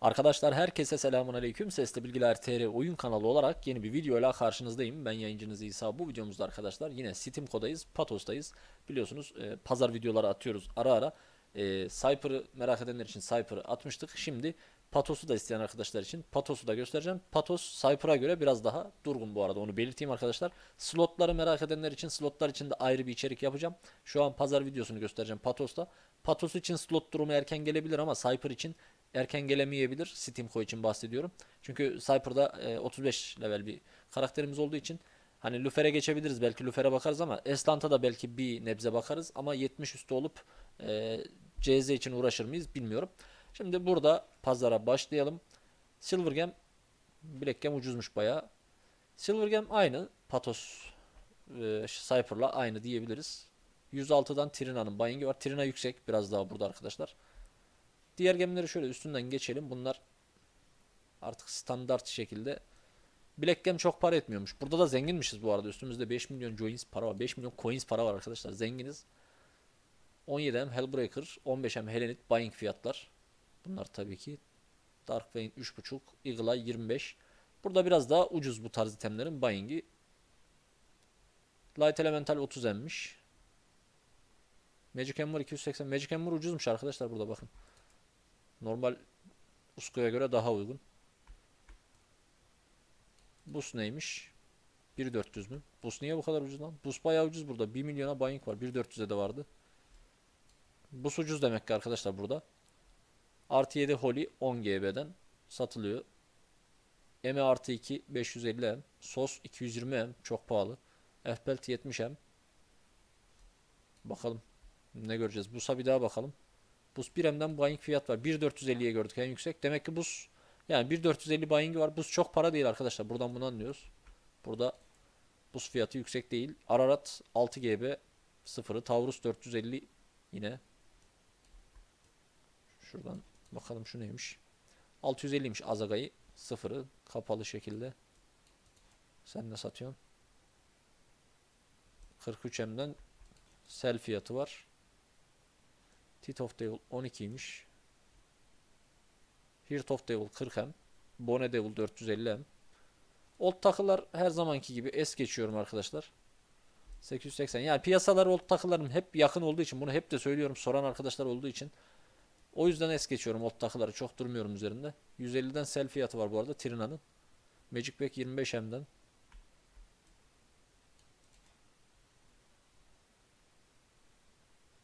Arkadaşlar herkese selamun aleyküm. Sesli Bilgiler TR oyun kanalı olarak yeni bir videoyla karşınızdayım. Ben yayıncınız İsa. Bu videomuzda arkadaşlar yine Steam kodayız, Patos'tayız. Biliyorsunuz e, pazar videoları atıyoruz ara ara. E, Cypher'ı merak edenler için Cypher'ı atmıştık. Şimdi Patos'u da isteyen arkadaşlar için Patos'u da göstereceğim. Patos Cypher'a göre biraz daha durgun bu arada onu belirteyim arkadaşlar. Slotları merak edenler için slotlar için de ayrı bir içerik yapacağım. Şu an pazar videosunu göstereceğim Patos'ta. Patos için slot durumu erken gelebilir ama Cypher için erken gelemeyebilir. Steam Co için bahsediyorum. Çünkü Cypher'da e, 35 level bir karakterimiz olduğu için hani Lufer'e geçebiliriz. Belki Lufer'e bakarız ama Eslant'a da belki bir nebze bakarız. Ama 70 üstü olup e, CZ için uğraşır mıyız bilmiyorum. Şimdi burada pazara başlayalım. Silvergem Blackgem ucuzmuş bayağı. Silvergem aynı. Patos e, Cypher'la aynı diyebiliriz. 106'dan Trina'nın buying'i var. Trina yüksek biraz daha burada arkadaşlar. Diğer gemileri şöyle üstünden geçelim. Bunlar artık standart şekilde. Black Gem çok para etmiyormuş. Burada da zenginmişiz bu arada. Üstümüzde 5 milyon coins para var. 5 milyon coins para var arkadaşlar. Zenginiz. 17M Hellbreaker, 15M Helenit buying fiyatlar. Bunlar tabii ki Dark Vein 3.5, Eagle Eye 25. Burada biraz daha ucuz bu tarz itemlerin buying'i. Light Elemental 30M'miş. Magic Hammer 280. Magic Hammer ucuzmuş arkadaşlar burada bakın. Normal Usko'ya göre daha uygun. Bus neymiş? 1.400 mü? Bus niye bu kadar ucuz lan? Bus bayağı ucuz burada. 1 milyona buying var. 1.400'e de vardı. Bus ucuz demek ki arkadaşlar burada. Artı 7 Holy 10 GB'den satılıyor. M artı 2 550M. SOS 220M. Çok pahalı. FPLT 70M. Bakalım. Ne göreceğiz? Bus'a bir daha bakalım. Bus 1M'den buying fiyat var. 1.450'ye gördük en yüksek. Demek ki bus yani 1.450 buying var. Bus çok para değil arkadaşlar. Buradan bunu anlıyoruz. Burada bus fiyatı yüksek değil. Ararat 6 GB sıfırı. Taurus 450 yine. Şuradan bakalım şu neymiş. 650'ymiş Azaga'yı. Sıfırı. Kapalı şekilde. Sen ne satıyorsun? 43M'den sell fiyatı var. Tit of Devil 12'ymiş. Heart of Devil 40M. Bone Devil 450M. Old takılar her zamanki gibi es geçiyorum arkadaşlar. 880. Yani piyasalar old takılarım hep yakın olduğu için bunu hep de söylüyorum soran arkadaşlar olduğu için. O yüzden es geçiyorum old takıları çok durmuyorum üzerinde. 150'den sell fiyatı var bu arada Trina'nın. Magic Pack 25M'den.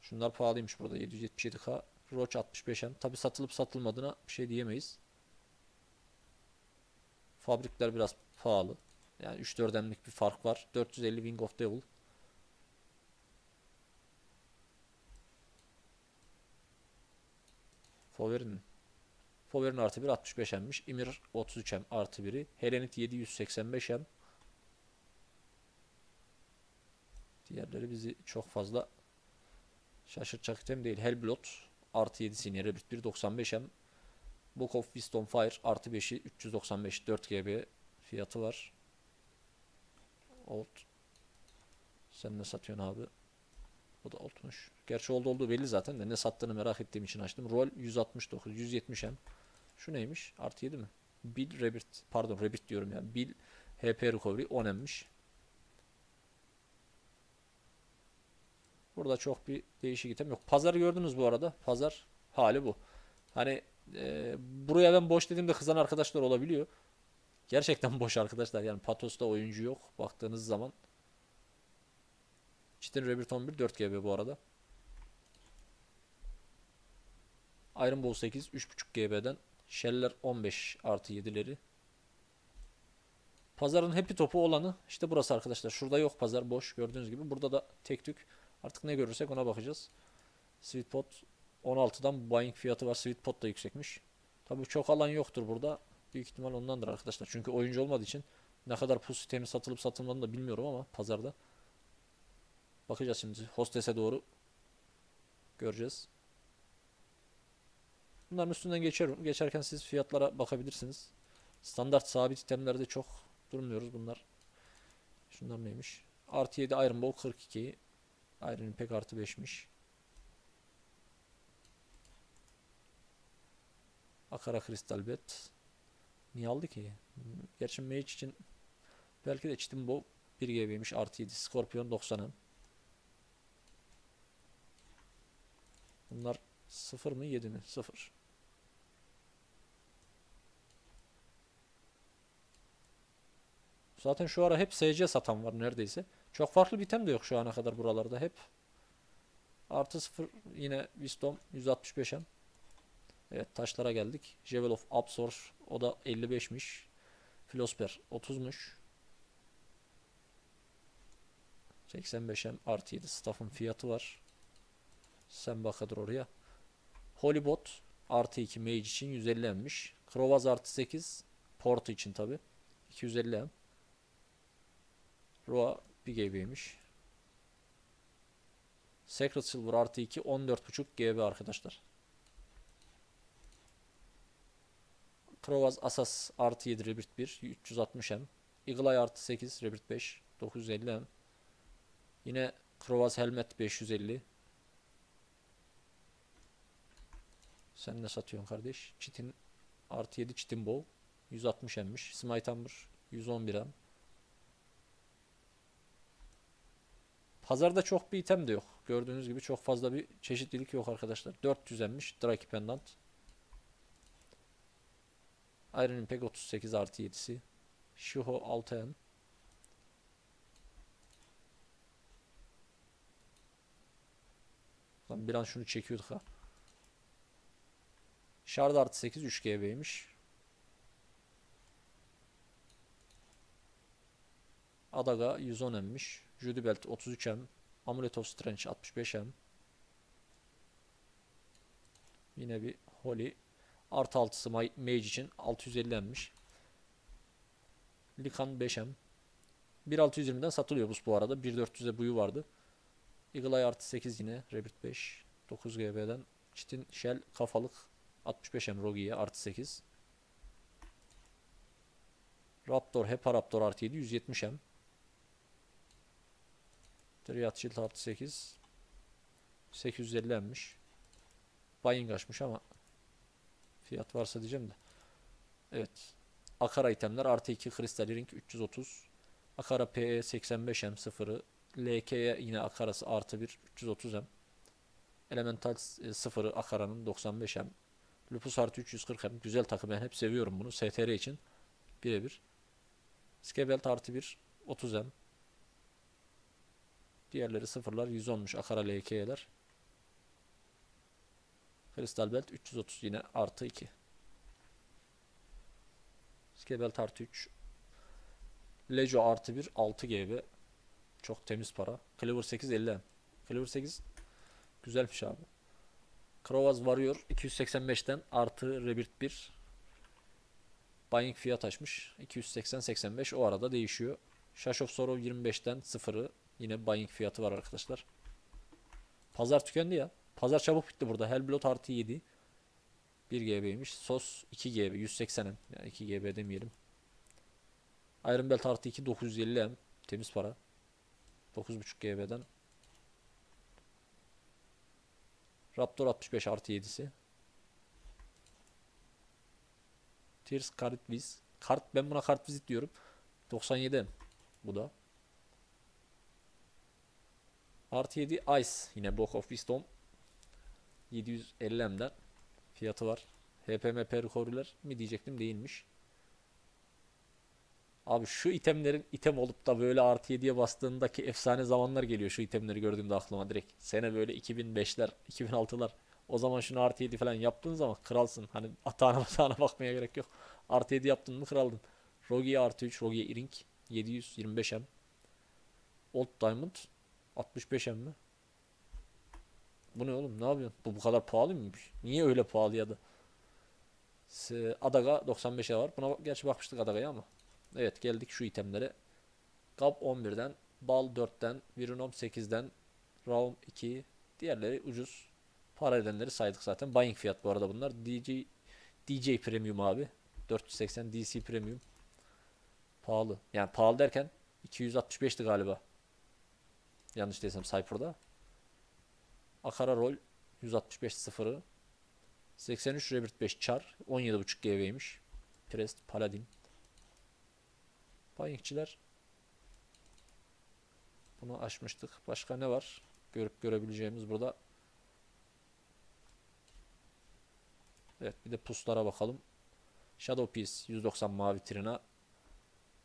Şunlar pahalıymış burada 777k. Roach 65M. Tabi satılıp satılmadığına bir şey diyemeyiz. Fabrikler biraz pahalı. Yani 3-4 emlik bir fark var. 450 Wing of Devil. Fover'in Fover'in artı 1 65M'miş. Imir 33M artı 1'i. Helenit 785M. Diğerleri bizi çok fazla Şaşırtacak item değil. Hellblot artı 7 senior Rebirth 1.95M. Book of Wisdom Fire artı 5'i 395 4 GB fiyatı var. Old. Sen ne satıyorsun abi? O da oldmuş. Gerçi oldu olduğu belli zaten de ne sattığını merak ettiğim için açtım. Roll 169 170M. Şu neymiş? Artı 7 mi? Bill Rebirth. Pardon Rebirth diyorum ya. Bill HP Recovery 10M'miş. Burada çok bir değişik item yok. Pazarı gördünüz bu arada. Pazar hali bu. Hani e, buraya ben boş dediğimde kızan arkadaşlar olabiliyor. Gerçekten boş arkadaşlar. Yani Patos'ta oyuncu yok. Baktığınız zaman. Çitin Rebirth 11 4 GB bu arada. Iron Ball 8 3.5 GB'den. Shell'ler 15 artı 7'leri. Pazarın happy topu olanı işte burası arkadaşlar. Şurada yok pazar boş gördüğünüz gibi. Burada da tek tük Artık ne görürsek ona bakacağız. Sweet Pot 16'dan buying fiyatı var. Sweet Pot da yüksekmiş. Tabii çok alan yoktur burada. Büyük ihtimal ondandır arkadaşlar. Çünkü oyuncu olmadığı için ne kadar pus sistemi satılıp satılmadığını da bilmiyorum ama pazarda. Bakacağız şimdi. Hostes'e doğru göreceğiz. Bunların üstünden geçiyorum. Geçerken siz fiyatlara bakabilirsiniz. Standart sabit itemlerde çok durmuyoruz bunlar. Şunlar neymiş? Artı 7 Iron Ball 42. Iron pek artı 5'miş. Akara Kristal Bet. Niye aldı ki? Gerçi Mage için belki de Chitin Bow 1 GB'ymiş artı 7. Scorpion 90'a. Bunlar 0 mı 7 mi? 0. Zaten şu ara hep SC satan var neredeyse. Çok farklı bir item de yok şu ana kadar buralarda hep. Artı 0 yine Wisdom 165'em. Evet taşlara geldik. Jewel of Absor o da 55'miş. Philosper 30'muş. 85'em artı 7 staff'ın fiyatı var. Sen bakadır oraya. Holybot artı 2 mage için 150 emmiş. Krovaz artı 8 Porto için tabi. 250 em. Roa 1 GB'ymiş. Sacred Silver artı 2 14.5 GB arkadaşlar. Krovaz Asas artı 7 Rebirth 1 360 M. Eagle Eye artı 8 Rebirth 5 950 M. Yine Krovaz Helmet 550. Sen ne satıyorsun kardeş? Çitin artı 7 Çitin Bow 160 M'miş. Smite Amber 111 M. Pazarda çok bir item de yok. Gördüğünüz gibi çok fazla bir çeşitlilik yok arkadaşlar. 400 emmiş Draki Pendant. Iron Impact 38 artı 7'si. Shuho 6 em. Lan bir an şunu çekiyorduk ha. Shard artı 8 3 Adaga 110 emmiş. Judy Belt 33 em. Amulet of Strange 65 em. Yine bir Holy. Artı 6'sı Ma- Mage için 650 emmiş. Likan 5 em. 1620'den satılıyor bu bu arada. 1400'e buyu vardı. Eagle Eye artı 8 yine. Rabbit 5. 9 GB'den. Çitin Shell kafalık 65 em Rogi'ye artı 8. Raptor Hepa Raptor artı 7 170 em. Triad Shield artı 8. 850 emmiş. Buying açmış ama fiyat varsa diyeceğim de. Evet. Akara itemler artı 2 Crystal Ring 330. Akara PE 85 M 0'ı. LK'ye yine Akarası artı 1 330 M. Elemental 0'ı Akara'nın 95 M. Lupus artı 340 M. Güzel takım ben hep seviyorum bunu. STR için birebir. Skebelt artı 1 30 M. Diğerleri sıfırlar 110'muş Akara LK'ler. Crystal Belt 330 yine artı 2. Skebelt artı 3. Lejo artı 1 6 GB. Çok temiz para. Cleaver 8 50 M. Cleaver 8 güzelmiş abi. Krovaz Warrior 285'ten artı Rebirth 1. Buying fiyat açmış. 280-85 o arada değişiyor. Shash of Sorrow 25'ten 0'ı Yine buying fiyatı var arkadaşlar. Pazar tükendi ya. Pazar çabuk bitti burada. Hellblot artı 7. 1 GB'ymiş. Sos 2 GB. 180 M. Yani 2 GB demeyelim. Iron Belt artı 2 950 M. Temiz para. 9.5 GB'den. Raptor 65 artı 7'si. Tears Card Viz. Kart ben buna kart vizit diyorum. 97 M. Bu da. Artı 7 Ice. Yine Book of Wisdom. 750 M'den fiyatı var. HPMP recovery'ler mi diyecektim değilmiş. Abi şu itemlerin item olup da böyle artı 7'ye bastığındaki efsane zamanlar geliyor şu itemleri gördüğümde aklıma direkt. Sene böyle 2005'ler, 2006'lar. O zaman şunu artı 7 falan yaptığın zaman kralsın. Hani atağına atağına bakmaya gerek yok. Artı 7 yaptın mı kraldın. Rogi'ye artı 3, Rogi'ye Irink 725 M. Old Diamond 65 mi? Bu ne oğlum? Ne yapıyorsun? Bu bu kadar pahalı mıymış? Niye öyle pahalı ya da? Adaga 95'e var. Buna gerçi bakmıştık Adaga'ya ama. Evet geldik şu itemlere. Gap 11'den, Bal 4'ten, Virunom 8'den, Raum 2. Diğerleri ucuz. Para edenleri saydık zaten. Buying fiyat bu arada bunlar. DJ DJ Premium abi. 480 DC Premium. Pahalı. Yani pahalı derken 265'ti galiba. Yanlış değilsem Cypher'da. Akara rol 165 sıfırı. 83 Rebirth 5 Char 17.5 GV'ymiş. Crest Paladin. Panickçiler. Bunu açmıştık. Başka ne var? Görüp görebileceğimiz burada. Evet bir de puslara bakalım. Shadow Piece 190 mavi trina.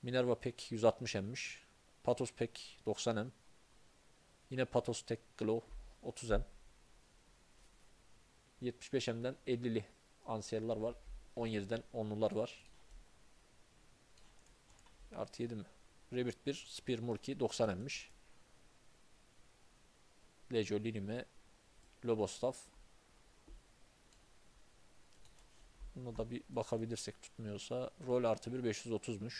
Minerva Pack 160 emmiş. Patos Pack 90 em. Yine Patos Tech Glow 30 em. 75 emden 50'li ansiyerler var. 17'den 10'lular var. Artı 7 mi? Rebirth 1 Spear Murky 90 emmiş. Legio Linime Lobostaff Buna da bir bakabilirsek tutmuyorsa rol artı 1 530'muş.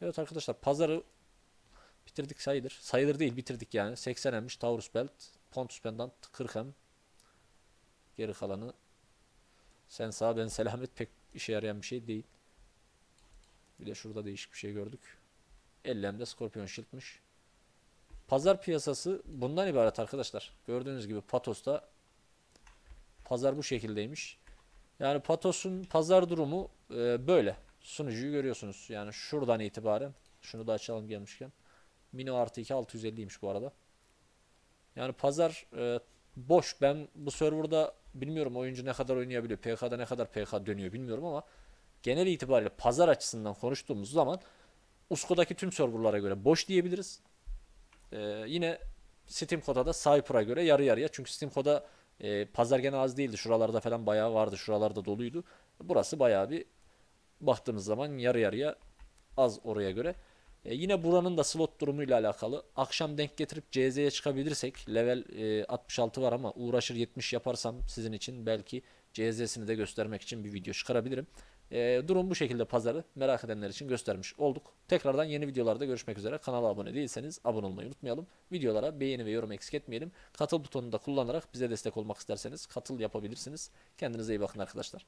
Evet arkadaşlar pazarı bitirdik sayılır. Sayılır değil bitirdik yani. 80 emmiş Taurus Belt. Pontus Pendant 40 em. Geri kalanı sen sağ ben selamet pek işe yarayan bir şey değil. Bir de şurada değişik bir şey gördük. 50 em de Scorpion Shield'mış. Pazar piyasası bundan ibaret arkadaşlar. Gördüğünüz gibi Patos'ta pazar bu şekildeymiş. Yani Patos'un pazar durumu e, böyle. Sunucuyu görüyorsunuz. Yani şuradan itibaren şunu da açalım gelmişken. Mini artı 2 650'ymiş bu arada. Yani pazar e, boş. Ben bu serverda bilmiyorum oyuncu ne kadar oynayabiliyor. PK'da ne kadar PK dönüyor bilmiyorum ama genel itibariyle pazar açısından konuştuğumuz zaman Usko'daki tüm serverlara göre boş diyebiliriz. Ee, yine Steam Koda da Cypher'a göre yarı yarıya. Çünkü Steam Koda e, pazar gene az değildi. Şuralarda falan bayağı vardı. Şuralarda doluydu. Burası bayağı bir baktığımız zaman yarı yarıya az oraya göre. E, yine buranın da slot durumuyla alakalı. Akşam denk getirip CZ'ye çıkabilirsek level e, 66 var ama uğraşır 70 yaparsam sizin için belki CZ'sini de göstermek için bir video çıkarabilirim. E, durum bu şekilde pazarı merak edenler için göstermiş olduk. Tekrardan yeni videolarda görüşmek üzere. Kanala abone değilseniz abone olmayı unutmayalım. Videolara beğeni ve yorum eksik etmeyelim. Katıl butonunu da kullanarak bize destek olmak isterseniz katıl yapabilirsiniz. Kendinize iyi bakın arkadaşlar.